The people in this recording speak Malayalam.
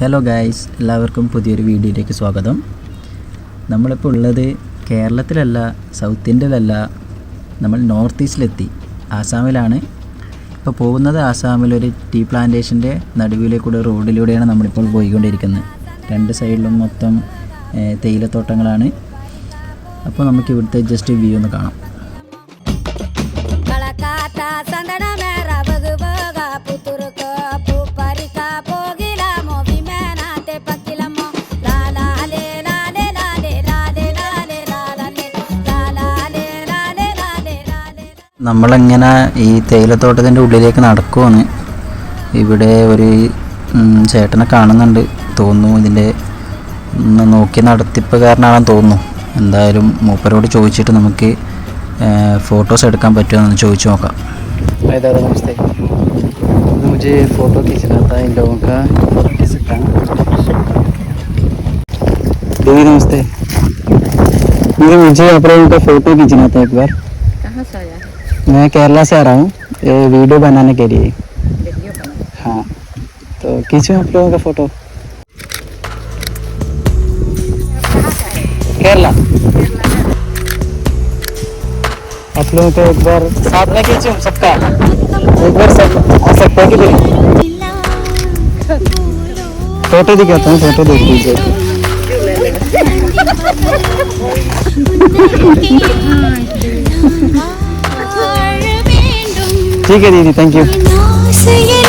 ഹലോ ഗായ്സ് എല്ലാവർക്കും പുതിയൊരു വീഡിയോയിലേക്ക് സ്വാഗതം. നമ്മളിപ്പോൾ ഉള്ളത് കേരളത്തിലല്ല സൗത്ത് ഇന്ത്യയിലല്ല നമ്മൾ നോർത്ത് ഈസ്റ്റിലെത്തി. ആസാമിലാണ്. ഇപ്പോൾ പോകുന്നത് ആസാമിലൊരു ടീ പ്ലാന്റേഷന്റെ നടുവിലേക്കൂടെ റോഡിലൂടെയാണ് നമ്മളിപ്പോൾ പോയിക്കൊണ്ടിരിക്കുന്നത്. രണ്ട് സൈഡിലും മൊത്തം തേയിലത്തോട്ടങ്ങളാണ്. അപ്പോൾ നമുക്ക് ഇവിടുത്തെ ജസ്റ്റ് വ്യൂ ഒന്ന് കാണാം. നമ്മളെങ്ങനെ ഈ തേയിലത്തോട്ടത്തിൻ്റെ ഉള്ളിലേക്ക് നടക്കുവാണ് ഇവിടെ ഒരു ഉം, ചേട്ടനെ കാണുന്നുണ്ട് തോന്നുന്നു ഇതിൻ്റെ ഒന്ന് നോക്കി നടത്തിപ്പുകാരനാണെന്ന് തോന്നുന്നു എന്തായാലും മൂപ്പരോട് ചോദിച്ചിട്ട് നമുക്ക് ഫോട്ടോസ് എടുക്കാൻ പറ്റുമോ എന്ന് ചോദിച്ചു നോക്കാം दादा नमस्ते मुझे फ़ोटो खींचना था इन लोगों का फोटो खींच सकता हूँ दीदी नमस्ते दीदी मुझे आप लोगों का फ़ोटो खींचना था एक बार कहाँ से आया है मैं केरला से आ रहा हूँ ये वीडियो बनाने के लिए। हाँ तो खींचूँ आप लोगों का फ़ोटो। केरला? आप लोगों को एक बार साथ में खींचूँ सबका। एक बार सब आ सकते हो कि नहीं फ़ोटो दिखाता हूँ फ़ोटो देख लीजिए। ठीक है दीदी थैंक यू